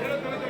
Gracias.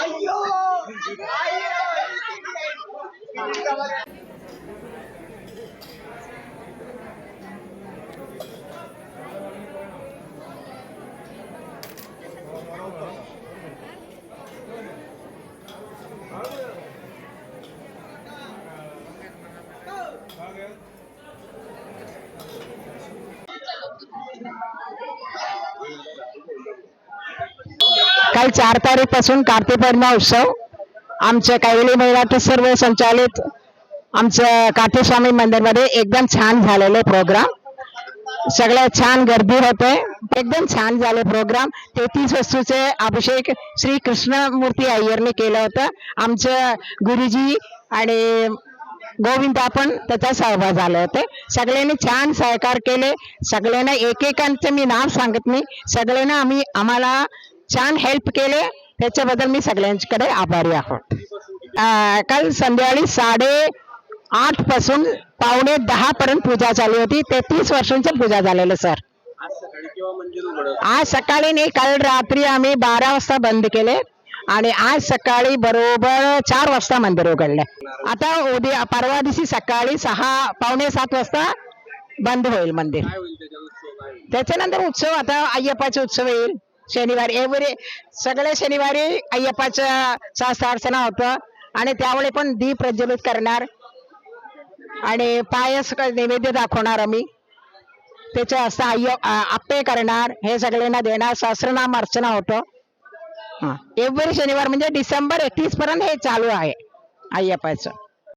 ஐயோ ஐயோ काल चार तारीखपासून कार्तिक पौर्णिमा उत्सव. आमच्या कैवली महिला सर्व संचालित आमच्या काठेस्वामी मंदिरमध्ये एकदम छान झालेले प्रोग्राम सगळ्या छान गर्दी होते. एकदम छान झाले प्रोग्राम तेहतीस वस्तूचे अभिषेक श्री कृष्णमूर्ती अय्यरने केलं होतं. आमचं गुरुजी आणि गोविंदा पण त्याचा सहभाग झाले होते. सगळ्यांनी छान सहकार केले. सगळ्यांना एकेकांचं मी नाव सांगत नाही. सगळ्यांना आम्ही आम्हाला छान हेल्प केले. त्याच्याबद्दल मी सगळ्यांकडे आभारी आहोत. काल संध्याकाळी साडे आठपासून पावणे दहा पर्यंत पूजा चालू होती. तेहतीस वर्षांची पूजा झालेलं सर. आज सकाळी नाही काल रात्री आम्ही बारा वाजता बंद केले. आणि आज सकाळी बरोबर चार वाजता मंदिर उघडलंय. आता उद्या परवा दिवशी सकाळी सहा पावणे सात वाजता बंद होईल मंदिर. त्याच्यानंतर उत्सव आता अय्यप्पाचा उत्सव येईल. शनिवारी एव्हरी सगळ्या शनिवारी अय्यप्पाचं सहस्त्रार्चना होतं आणि त्यावेळी पण दीप प्रज्वलित करणार आणि पायस नैवेद्य दाखवणार आम्ही. त्याच्या असं अय्य आप्पे करणार हे सगळ्यांना देणार. सहस्रनाम अर्चना होतं. एव्हरी शनिवार म्हणजे डिसेंबर एकतीस पर्यंत हे चालू आहे. अय्यप्पाचं